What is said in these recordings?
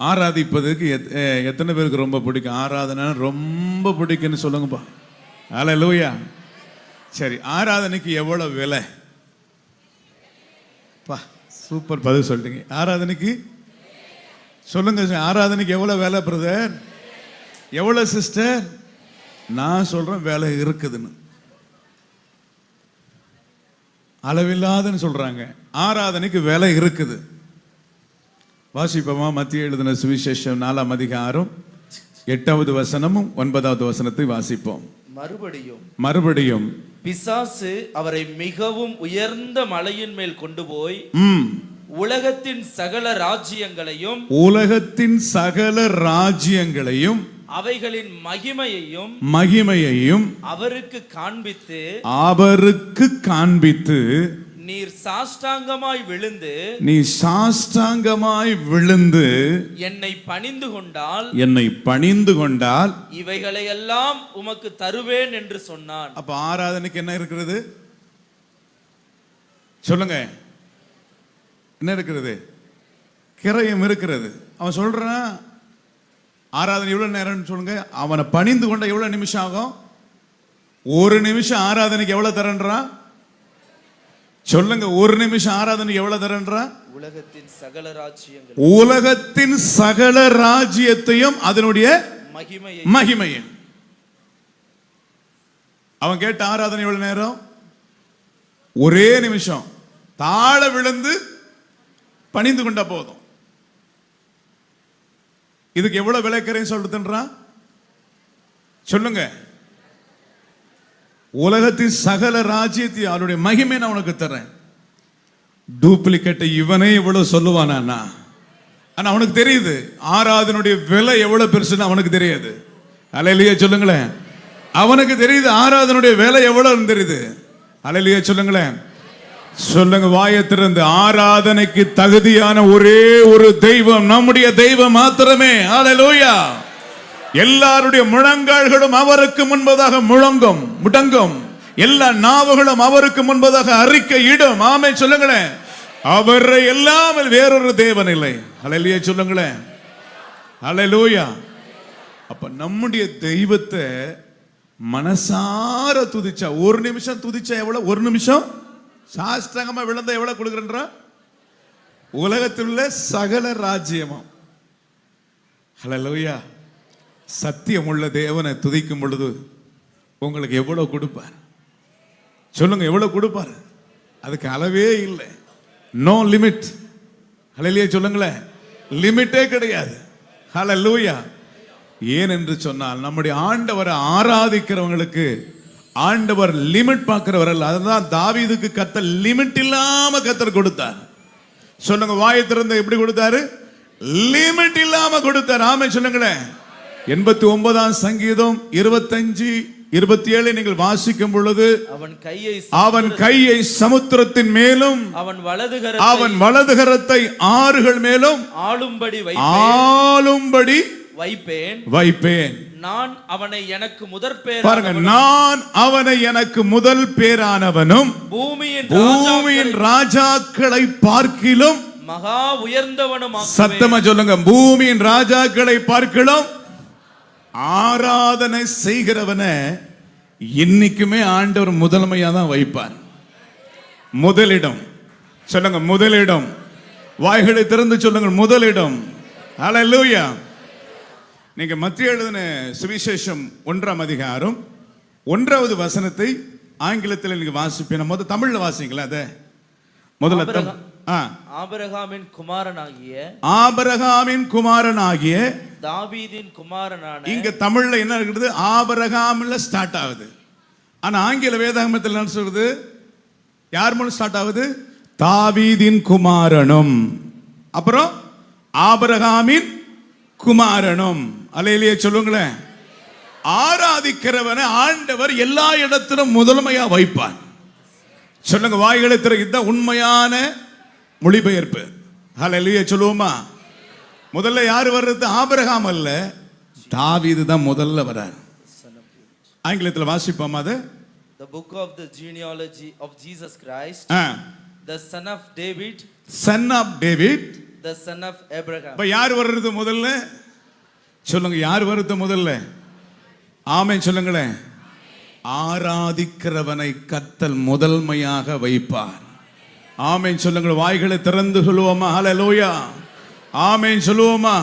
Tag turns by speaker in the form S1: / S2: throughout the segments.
S1: ஆராதிப்பதுக்கு எத்- எத்தனை பேருக்கு ரொம்ப பிடிக்கும்? ஆராதனை ரொம்ப பிடிக்குன்னு சொல்லுங்கப்பா. அல லூயா சரி ஆராதனைக்கு எவ்வளோ விலை? பா சூப்பர் பதில் சொல்லிட்டீங்க. ஆராதனைக்கு? சொல்லுங்க ஆராதனைக்கு எவ்வளோ வேலை பிரதர் எவ்வளோ சிஸ்டர் நான் சொல்கிறேன் வேலை இருக்குதுன்னு. அளவில்லாதன்னு சொல்கிறாங்க ஆராதனைக்கு வேலை இருக்குது. வாசிப்போமா? மத்திய எழுதின சுவிசேஷம் நாலாம் அதிகாரம் எட்டாவது வசனமும் ஒன்பதாவது வசனத்தை வாசிப்போம்.
S2: மறுபடியும்
S1: மறுபடியும்
S2: பிசாசு அவரை மிகவும் உயர்ந்த மலையின் மேல் கொண்டு போய் உலகத்தின் சகல ராஜ்யங்களையும்
S1: உலகத்தின் சகல ராஜ்யங்களையும்
S2: அவைகளின் மகிமையையும்
S1: மகிமையையும்
S2: அவருக்கு காண்பித்து
S1: அவருக்கு காண்பித்து
S2: நீர் சாஷ்டாங்கமாய் விழுந்து
S1: நீ சாஷ்டாங்கமாய் விழுந்து
S2: என்னை பணிந்து கொண்டால்
S1: என்னை பணிந்து கொண்டால்
S2: இவைகளையெல்லாம் உமக்கு தருவேன் என்று சொன்னான்.
S1: அப்ப ஆராதனைக்கு என்ன இருக்கிறது? சொல்லுங்க. என்ன இருக்கிறது? கிரயம் இருக்கிறது. அவன் சொல்றான் ஆராதனை எவ்வளவு நேரம்னு சொல்லுங்க. அவனை பணிந்து கொண்ட எவ்வளவு நிமிஷம் ஆகும்? ஒரு நிமிஷம் ஆராதனைக்கு எவ்வளவு தரன்றான்? சொல்லுங்க ஒரு நிமிஷம் ஆராதனைக்கு எவ்வளவு தரன்றான்
S2: உலகத்தின் சகல ராஜ்யங்கள்.
S1: உலகத்தின் சகல ராஜ்யத்தையும் அதனுடைய
S2: மகிமையை.
S1: மகிமையை. அவன் கேட்ட ஆராதனை எவ்வளவு நேரம்? ஒரே நிமிஷம். தாழ விழுந்து பணிந்து கொண்டா போதும். இதுக்கு எவ்வளவு விலைக்கரையும் சொல்றதுன்றான் சொல்லுங்க. உலகத்தின் சகல ராஜ்யத்தை அவருடைய மகிமை நான் உனக்கு தரேன் டூப்ளிகேட்டை இவனே இவ்வளவு சொல்லுவானா ஆனா அவனுக்கு தெரியுது. ஆராதனுடைய விலை எவ்வளவு பெருசுன்னு அவனுக்கு தெரியாது. அலையிலேயே சொல்லுங்களேன். அவனுக்கு தெரியுது ஆராதனுடைய விலை எவ்வளவு தெரியுது. அலையிலேயே சொல்லுங்களேன். சொல்லுங்க வாயத்திறந்து ஆராதனைக்கு தகுதியான ஒரே ஒரு தெய்வம் நம்முடைய தெய்வம் மாத்திரமே. ஹalleluya எல்லாருடைய முழங்கால்களும் அவருக்கு முன்பதாக முழங்கும் முடங்கும். எல்லா நாவுகளும் அவருக்கு முன்பதாக அறிக்கையிடும் ஆமை சொல்லுங்களேன். அவரை எல்லாமே வேறொரு தேவன் இல்லை. அலையிலேயே சொல்லுங்களேன். அலையிலூயா அப்ப நம்முடைய தெய்வத்தை மனசார துதிச்சா ஒரு நிமிஷம் துதிச்சா எவ்வளவு? ஒரு நிமிஷம்? சாஷ்டாங்கமா விழுந்த எவ்வளவு கொடுக்குறன்ற? உலகத்தில் உள்ள சகல ராஜ்யமும். லோயா சத்தியம் உள்ள தேவனை துதிக்கும் பொழுது உங்களுக்கு எவ்வளோ கொடுப்பார்? சொல்லுங்க எவ்வளோ கொடுப்பார்? அதுக்கு அளவே இல்லை. நோ லிமிட் அலையிலேயே சொல்லுங்களேன் லிமிட்டே கிடையாது. ஹalleluya ஏன் என்று சொன்னால் நம்முடைய ஆண்டவரை ஆராதிக்கிறவங்களுக்கு ஆண்டவர் லிமிட் பார்க்கிறவர் அல்ல. அதுதான் தாவிதுக்கு கத்த லிமிட் இல்லாம கத்தர் கொடுத்தார். சொல்லுங்க வாயை திறந்து எப்படி கொடுத்தாரு? லிமிட் இல்லாம கொடுத்தார். ஆமே சொல்லுங்களேன் எண்பத்தி ஒன்பதாம் சங்கீதம் இருபத்தஞ்சு இருபத்தி ஏழு நீங்கள் வாசிக்கும் பொழுது
S2: அவன் கையை
S1: அவன் கையை சமுத்திரத்தின் மேலும்
S2: அவன் வலதுகர
S1: அவன் வலதுகரத்தை ஆறுகள் மேலும்
S2: ஆளும்படி
S1: ஆளும்படி
S2: வைப்பேன்.
S1: வைப்பேன்.
S2: நான் அவனை எனக்கு முதற்
S1: பாருங்க
S2: பேர்
S1: நான் அவனை எனக்கு முதல் பேரானவனும்
S2: பூமியின்
S1: பூமியின் ராஜாக்களை பார்க்கிலும்
S2: மகா உயர்ந்தவனும்
S1: சத்தமா சொல்லுங்க பூமியின் ராஜாக்களை பார்க்கிலும் ஆராதனை செய்கிறவனை இன்னைக்குமே ஆண்டவர் முதன்மையா தான் வைப்பார். முதலிடம். சொல்லுங்க முதலிடம். வாய்களை திறந்து சொல்லுங்க முதலிடம். ஹalleluya நீங்க மத்திய எழுதின சுவிசேஷம் ஒன்றாம் அதிகாரம் ஒன்றாவது வசனத்தை ஆங்கிலத்தில் நீங்க வாசிப்பீங்க. முதல் தமிழ்ல வாசிங்களா அத? முதல்ல
S2: ஆபிரகாமின் குமாரனாகிய
S1: ஆபரகாமின் குமாரனாகிய
S2: தாவீதின் குமாரனான
S1: இங்க தமிழ்ல என்ன இருக்குது? ஆபரகாமில் ஸ்டார்ட் ஆகுது. ஆனா ஆங்கில வேதாகமத்தில் என்ன சொல்றது யார் மூலம் ஸ்டார்ட் ஆகுது? தாவீதின் குமாரனும். அப்புறம் ஆபரகாமின் குமாரனும். அலையிலேயே சொல்லுங்களேன். ஆராதிக்கிறவனை ஆண்டவர் எல்லா இடத்திலும் முதன்மையா வைப்பான் சொல்லுங்க வாய்களை திறகு உண்மையான மொழிபெயர்ப்பு. ஹalleluya சொல்லுவோமா? முதல்ல யார் வர்றது? ஆபிரகாம் அல்ல. தாவீது தான் முதல்ல வரார் ஆங்கிலத்தில் வாசிப்போமா அது?
S2: The book of the genealogy of Jesus Christ.
S1: Ah.
S2: The son of David.
S1: Son of David
S2: the son of Abraham.
S1: அப்ப யார் வர்றது முதல்ல? சொல்லுங்க யார் வருது முதல்ல? ஆமென் சொல்லுங்களேன். ஆராதிக்கிறவனை கத்தல் முதன்மையாக வைப்பார். ஆமென் சொல்லுங்கள் வாய்களை திறந்து சொல்லுவோமா? ஹalleluya ஆமென் சொல்லுவோமா?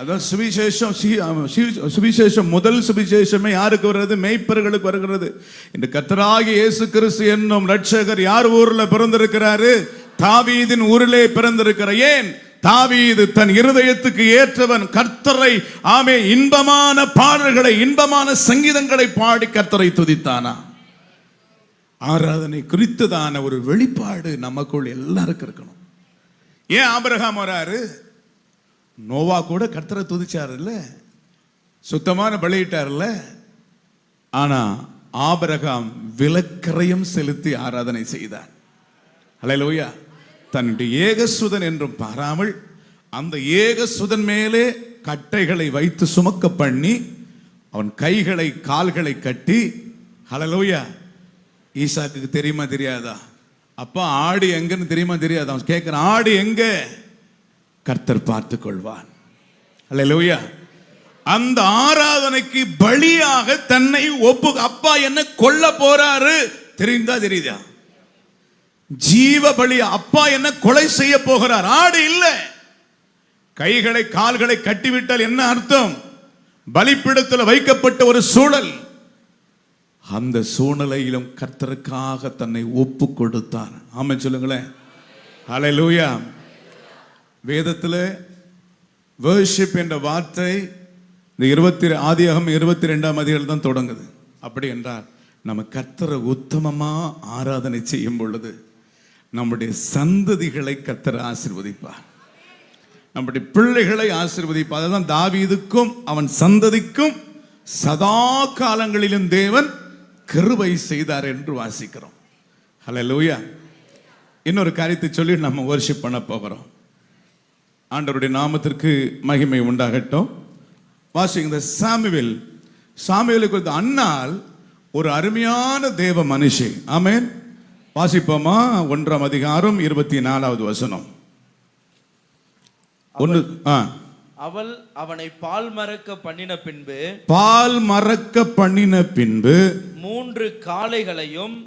S1: அதான் சுவிசேஷம் சி- சுவிசேஷம் முதல் சுவிசேஷமே யாருக்கு வர்றது? மெய்ப்பர்களுக்கு வருகிறது. இந்த கத்தராகி இயேசு கிறிஸ்து என்னும் ரட்சகர் யார் ஊர்ல பிறந்திருக்கிறாரு? தாவீதின் ஊரிலே பிறந்திருக்கிற ஏன்? தாவீது தன் இருதயத்துக்கு ஏற்றவன் கர்த்தரை ஆமே இன்பமான பாடல்களை இன்பமான சங்கீதங்களை பாடி கர்த்தரை துதித்தானா? ஆராதனை குறித்ததான ஒரு வெளிப்பாடு நமக்குள் எல்லாருக்கும் இருக்கணும். ஏன் ஆபிரகாம் வராரு? நோவா கூட கர்த்தரை துதிச்சாருல்ல? சுத்தமான பலியிட்டார்ல ஆனால் ஆபரகாம் விலக்கரையும் செலுத்தி ஆராதனை செய்தார். ஹalleluya. தன்னுடைய ஏகசுதன் என்றும் பாராமல் அந்த ஏகசுதன் மேலே கட்டைகளை வைத்து சுமக்க பண்ணி அவன் கைகளை கால்களை கட்டி ஹலலோயா ஈசாக்கு தெரியுமா தெரியாதா? அப்பா ஆடு எங்கன்னு தெரியுமா தெரியாதா? அவன் கேட்குறான் ஆடு எங்கே? கர்த்தர் பார்த்து கொள்வான் ஹalleluya அந்த ஆராதனைக்கு பலியாக தன்னை ஒப்பு அப்பா என்ன கொல்ல போறாரு. தெரிந்தா தெரியுதா? ஜீவ பலி அப்பா என்ன கொலை செய்ய போகிறார். ஆடு இல்லை. கைகளை கால்களை கட்டிவிட்டால் என்ன அர்த்தம்? பலிப்பிடத்தில் வைக்கப்பட்ட ஒரு சூழல். அந்த சூழ்நிலையிலும் கர்த்தருக்காக தன்னை ஒப்பு கொடுத்தார். ஆமாம் சொல்லுங்களேன். அலை லூயா வேதத்தில் வேர்ஷிப் என்ற வார்த்தை இந்த இருபத்தி ஆதியாகம் இருபத்தி ரெண்டாம் அதிகள் தான் தொடங்குது. அப்படி என்றால் நம்ம கத்தரை உத்தமமாக ஆராதனை செய்யும் பொழுது நம்முடைய சந்ததிகளை கத்தரை ஆசிர்வதிப்பார். நம்முடைய பிள்ளைகளை ஆசிர்வதிப்பார். அதுதான் தாவீதுக்கும் அவன் சந்ததிக்கும் சதா காலங்களிலும் தேவன் கருவை செய்தார் என்று வாசிக்கிறோம். ஹலோ லூயா இன்னொரு காரியத்தை சொல்லி நம்ம ஒர்ஷிப் பண்ண போகிறோம். ஆண்டவருடைய நாமத்திற்கு மகிமை உண்டாகட்டும். வாசிங்க இந்த சாமுவேல் சாமுவேலை குறித்த அண்ணால் ஒரு அருமையான தேவ மனுஷி. ஆமென். வாசிப்போமா? ஒன்றாம் அதிகாரம் இருபத்தி நாலாவது வசனம். ஒன்று ஆ.
S2: அவள் அவனை பால் மறக்க பண்ணின பின்பு
S1: பால் மறக்க பண்ணின பின்பு
S2: மூன்று காளைகளையும்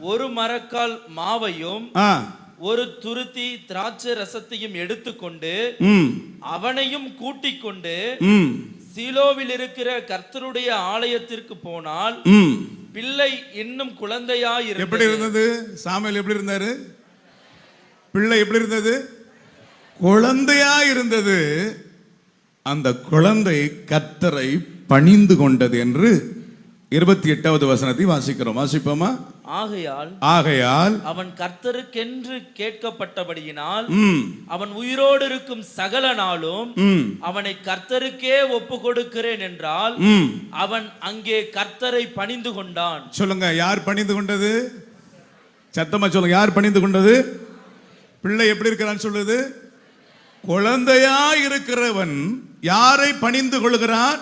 S2: ஒரு மரக்கால் மாவையும் ஒரு துருத்தி திராட்சை ரசத்தையும் எடுத்துக்கொண்டு அவனையும் கூட்டிக் கொண்டு சீலோவில் இருக்கிற கர்த்தருடைய ஆலயத்திற்கு போனால் பிள்ளை இன்னும் குழந்தையாய்
S1: எப்படி
S2: இருந்தது?
S1: சாமுவேல் எப்படி இருந்தாரு? பிள்ளை எப்படி இருந்தது? குழந்தையா இருந்தது. அந்த குழந்தை கத்தரை பணிந்து கொண்டது என்று இருபத்தி எட்டாவது வசனத்தை வாசிக்கிறோம். வாசிப்போமா?
S2: ஆகையால்
S1: ஆகையால்
S2: அவன் கர்த்தருக்கென்று கேட்கப்பட்டபடியினால்
S1: ம்
S2: அவன் உயிரோடு இருக்கும் சகல நாளும்
S1: ம்
S2: அவனை கர்த்தருக்கே ஒப்பு கொடுக்கிறேன் என்றால்
S1: ம்
S2: அவன் அங்கே கர்த்தரை பணிந்து கொண்டான்.
S1: சொல்லுங்க யார் பணிந்து கொண்டது? சத்தமா சொல்லுங்க யார் பணிந்து கொண்டது? பிள்ளை எப்படி இருக்கிறான்னு சொல்லுது? குழந்தையா இருக்கிறவன் யாரை பணிந்து கொள்கிறான்?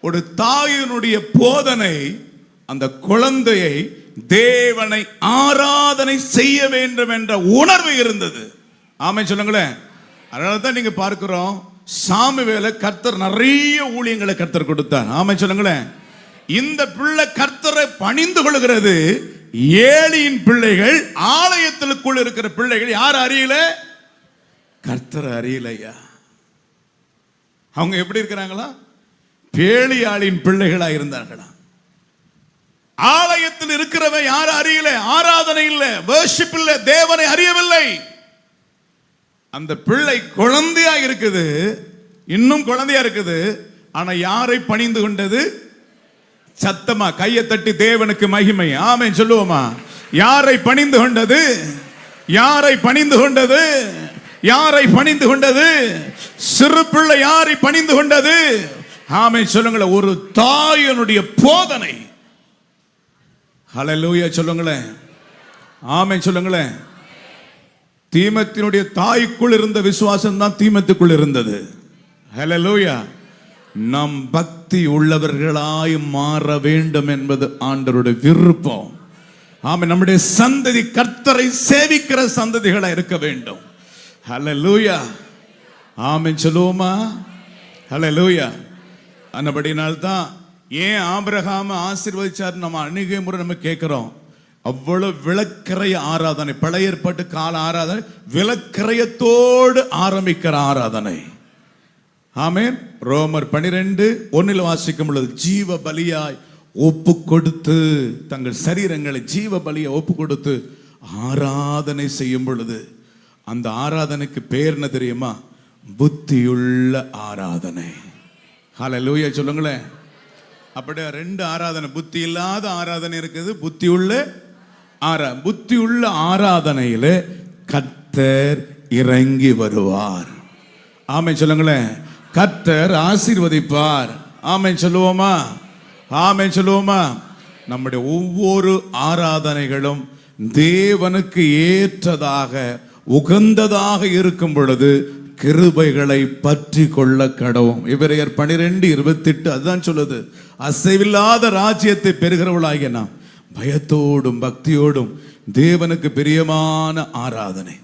S1: ஒரு தாயினுடைய போதனை அந்த குழந்தையை தேவனை ஆராதனை செய்ய வேண்டும் என்ற உணர்வு இருந்தது. ஆமை சொல்லுங்களேன். அதனால தான் நீங்க பார்க்கிறோம் சாமுவேல கர்த்தர் நிறைய ஊழியங்களை கர்த்தர் கொடுத்தார். ஆமை சொல்லுங்களேன். இந்த பிள்ளை கர்த்தரை பணிந்து கொள்கிறது ஏழியின் பிள்ளைகள் ஆலயத்திற்குள் இருக்கிற பிள்ளைகள் யார் அறியல? கர்த்தர் அறியலையா? அவங்க எப்படி இருக்கிறாங்களா? பேலியாளின் பிள்ளைகளா இருந்தார்களா? ஆலயத்தில் இருக்கிறவன் யார் அறியல? ஆராதனை இல்லை வேர்ஷிப் இல்லை தேவனை அறியவில்லை. அந்த பிள்ளை குழந்தையா இருக்குது இன்னும் குழந்தையா இருக்குது. ஆனா யாரை பணிந்து கொண்டது? சத்தமா கையை தட்டி தேவனுக்கு மகிமை. ஆமே சொல்லுவோமா? யாரை பணிந்து கொண்டது? யாரை பணிந்து கொண்டது? யாரை பணிந்து கொண்டது? சிறு பிள்ளை யாரை பணிந்து கொண்டது? ஆமை சொல்லுங்களேன் ஒரு தாயனுடைய போதனை. ஹலலூயா சொல்லுங்களேன் ஆமை சொல்லுங்களேன் தீமத்தினுடைய தாய்க்குள் இருந்த விசுவாசம் தான் தீமத்துக்குள் இருந்தது. ஹலலூயா நம் பக்தி உள்ளவர்களாய் மாற வேண்டும் என்பது ஆண்டருடைய விருப்பம். ஆமை நம்முடைய சந்ததி கர்த்தரை சேவிக்கிற சந்ததிகளாக இருக்க வேண்டும். ஹலலூயா ஆமை சொல்லுவோமா? லூயா அந்தபடினால்தான் ஏன் ஆபிரகாம ஆசீர்வதிச்சார் நம்ம அணுகை முறை நம்ம கேட்கிறோம்? அவ்வளவு விளக்கரைய ஆராதனை பழைய ஏற்பாட்டு கால ஆராதனை விளக்கரையத்தோடு ஆரம்பிக்கிற ஆராதனை. ஆமென். ரோமர் பனிரெண்டு ஒன்னில் வாசிக்கும் பொழுது ஜீவ பலியாய் ஒப்பு கொடுத்து தங்கள் சரீரங்களை ஜீவ பலியை ஒப்பு கொடுத்து ஆராதனை செய்யும் பொழுது அந்த ஆராதனைக்கு பேர் என்ன தெரியுமா? புத்தியுள்ள ஆராதனை. ஹalleluya சொல்லுங்களேன். அப்படியே ரெண்டு ஆராதனை புத்தி இல்லாத ஆராதனை இருக்குது புத்தி உள்ள ஆரா புத்தி உள்ள ஆராதனையில் கத்தர் இறங்கி வருவார். ஆமை சொல்லுங்களேன். கத்தர் ஆசீர்வதிப்பார். ஆமை சொல்லுவோமா? ஆமை சொல்லுவோமா? நம்முடைய ஒவ்வொரு ஆராதனைகளும் தேவனுக்கு ஏற்றதாக உகந்ததாக இருக்கும் பொழுது கிருபைகளை பற்றி கொள்ள கடவும் இவரையர் பனிரெண்டு இருபத்தெட்டு அதுதான் சொல்லுது. அசைவில்லாத ராஜ்யத்தை பெறுகிறவளாகிய நாம் பயத்தோடும் பக்தியோடும் தேவனுக்கு பிரியமான ஆராதனை.